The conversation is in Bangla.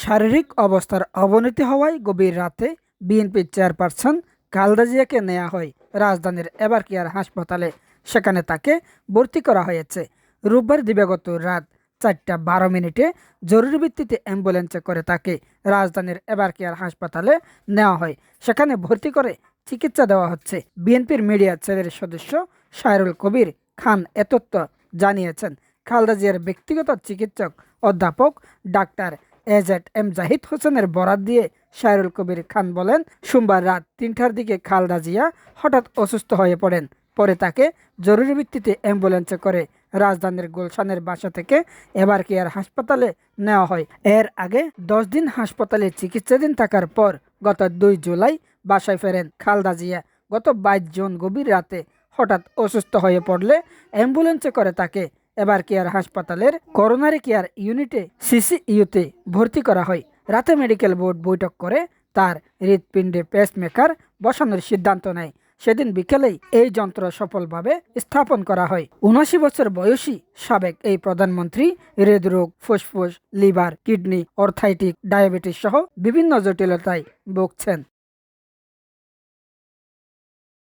শারীরিক অবস্থার অবনতি হওয়ায় গভীর রাতে বিএনপির চেয়ারপারসন খালেদা জিয়াকে নেওয়া হয় রাজধানীর এবারকিয়ার হাসপাতালে। সেখানে তাকে ভর্তি করা হয়েছে। রোববার দিবাগত রাত চারটা বারো মিনিটে জরুরি ভিত্তিতে অ্যাম্বুলেন্সে করে তাকে রাজধানীর এবারকিয়ার হাসপাতালে নেওয়া হয়। সেখানে ভর্তি করে চিকিৎসা দেওয়া হচ্ছে। বিএনপির মিডিয়া সেলের সদস্য সায়রুল কবির খান এ তথ্য জানিয়েছেন। খালেদা জিয়ার ব্যক্তিগত চিকিৎসক অধ্যাপক ডাক্তার এজেড এম জাহিদ হোসেনের বরাত দিয়ে শায়রুল কবির খান বলেন, সোমবার রাত তিনটার দিকে খালেদা জিয়া হঠাৎ অসুস্থ হয়ে পড়েন। পরে তাকে জরুরি ভিত্তিতে অ্যাম্বুলেন্সে করে রাজধানীর গুলশানের বাসা থেকে এবার কেয়ার হাসপাতালে নেওয়া হয়। এর আগে দশ দিন হাসপাতালে চিকিৎসাধীন থাকার পর গত দুই জুলাই বাসায় ফেরেন খালেদা জিয়া। গত বাইশ জুন গভীর রাতে হঠাৎ অসুস্থ হয়ে পড়লে অ্যাম্বুলেন্সে করে তাকে এবার কেয়ার হাসপাতালের করোনারি কেয়ার ইউনিটে সিসিইউতে ভর্তি করা হয়। রাতে মেডিকেল বোর্ড বৈঠক করে তার হৃৎপিণ্ডে পেসমেকার বসানোর সিদ্ধান্ত নেয়। সেদিন বিকেলেই এই যন্ত্র সফলভাবে স্থাপন করা হয়। উনআশি বছর বয়সী সাবেক এই প্রধানমন্ত্রী হৃদরোগ, ফুসফুস, লিভার, কিডনি, অর্থাইটিক, ডায়াবেটিস সহ বিভিন্ন জটিলতায় ভুগছেন।